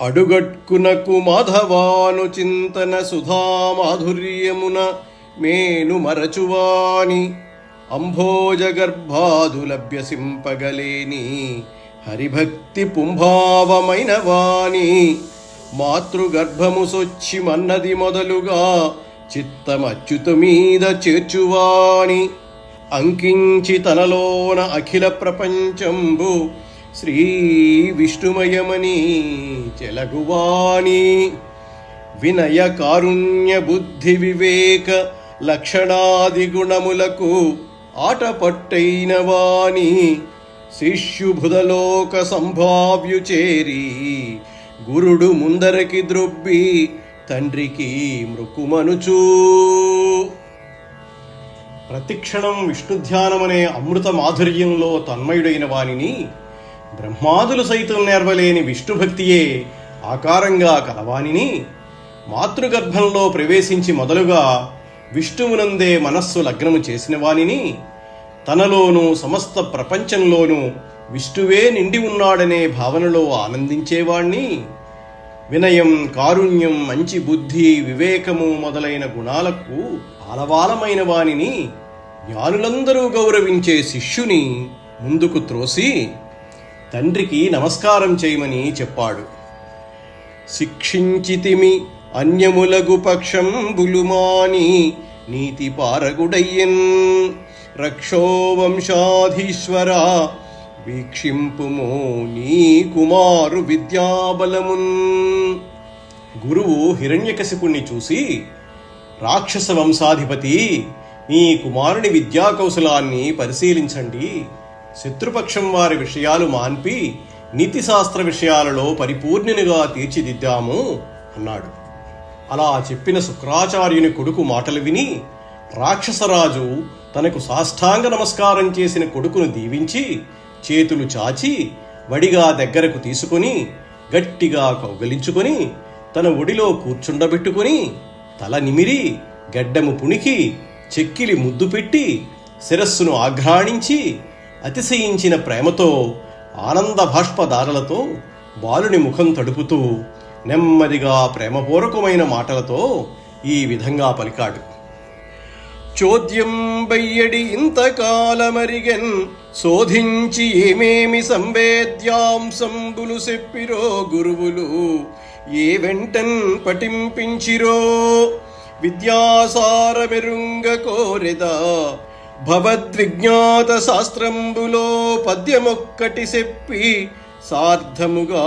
అడుగట్కునకు మాధవాను చింతన సుధామాధుర్యమున మేను మరచువాని. అంభోజగర్భాదు లభ్యసింపగలేని హరిభక్తి పుంభావమైన వాణి మాతృగర్భము సొచ్చి మన్నది మొదలుగా చిత్తమచ్యుత మీద చేర్చువాణి అంకించి తనలోన అఖిల ప్రపంచంబు శ్రీ విష్ణుమయమని చెలగువాణి. వినయ కారుణ్య బుద్ధి వివేక లక్షణాది గుణములకు ఆటపట్టైన వాణి. శిష్యుభుదలోక సంభావ్యు చేరి గురుడు ముందరకి ద్రొబ్బి తండ్రికి మృకుమనుచూ. ప్రతిక్షణం విష్ణుధ్యానమనే అమృత మాధుర్యంలో తన్మయుడైన వానిని బ్రహ్మాదులు సైతం నేర్వలేని విష్ణుభక్తియే ఆకారంగా కలవానిని మాతృగర్భంలో ప్రవేశించి మొదలుగా విష్ణువునందే మనస్సు లగ్నము చేసిన వానిని తనలోనూ సమస్త ప్రపంచంలోనూ విష్ణువే నిండి ఉన్నాడనే భావనలో ఆనందించేవాణ్ణి వినయం కారుణ్యం మంచి బుద్ధి వివేకము మొదలైన గుణాలకు ఆలవాలమైన వానిని జ్ఞానులందరూ గౌరవించే శిష్యుని ముందుకు త్రోసి తండ్రికి నమస్కారం చేయమని చెప్పాడు. శిక్షించితిమి అన్యములగు పక్షం బులుమాని నీతి పారగుడయ్యన్. రక్షో వంశాధీశ్వర వీక్షింపుమో నీ కుమారు విద్యాబలమున్. గురువు హిరణ్యకశిపుణ్ణి చూసి రాక్షస వంశాధిపతి మీ కుమారుని విద్యా కౌశలాన్ని పరిశీలించండి. శత్రుపక్షం వారి విషయాలు మాన్పి నీతిశాస్త్ర విషయాలలో పరిపూర్ణునిగా తీర్చిదిద్దాము అన్నాడు. అలా చెప్పిన శుక్రాచార్యుని కొడుకు మాటలు విని రాక్షసరాజు తనకు సాష్టాంగ నమస్కారం చేసిన కొడుకును దీవించి చేతులు చాచి వడిగా దగ్గరకు తీసుకుని గట్టిగా కౌగలించుకొని తన ఒడిలో కూర్చుండబెట్టుకుని తల నిమిరి గడ్డము పుణికి చెక్కిలి ముద్దు పెట్టి శిరస్సును ఆఘ్రాణించి అతిశయించిన ప్రేమతో ఆనంద భాష్పదారలతో బాలుని ముఖం తడుపుతూ నెమ్మదిగా ప్రేమపూర్వకమైన మాటలతో ఈ విధంగా పలికాడు. చోద్యం బయ్యడి ఇంతకాలమరిగెన్ శోధించి ఏమేమి సంవేద్యాంశంబులు చెప్పిరో గురువులు ఏ వెంటన్ పఠింపించిరో విద్యాసారమెరుంగ కోరెదా భవద్విజ్ఞాత శాస్త్రంబులో పద్యమొక్కటి చెప్పి సార్థముగా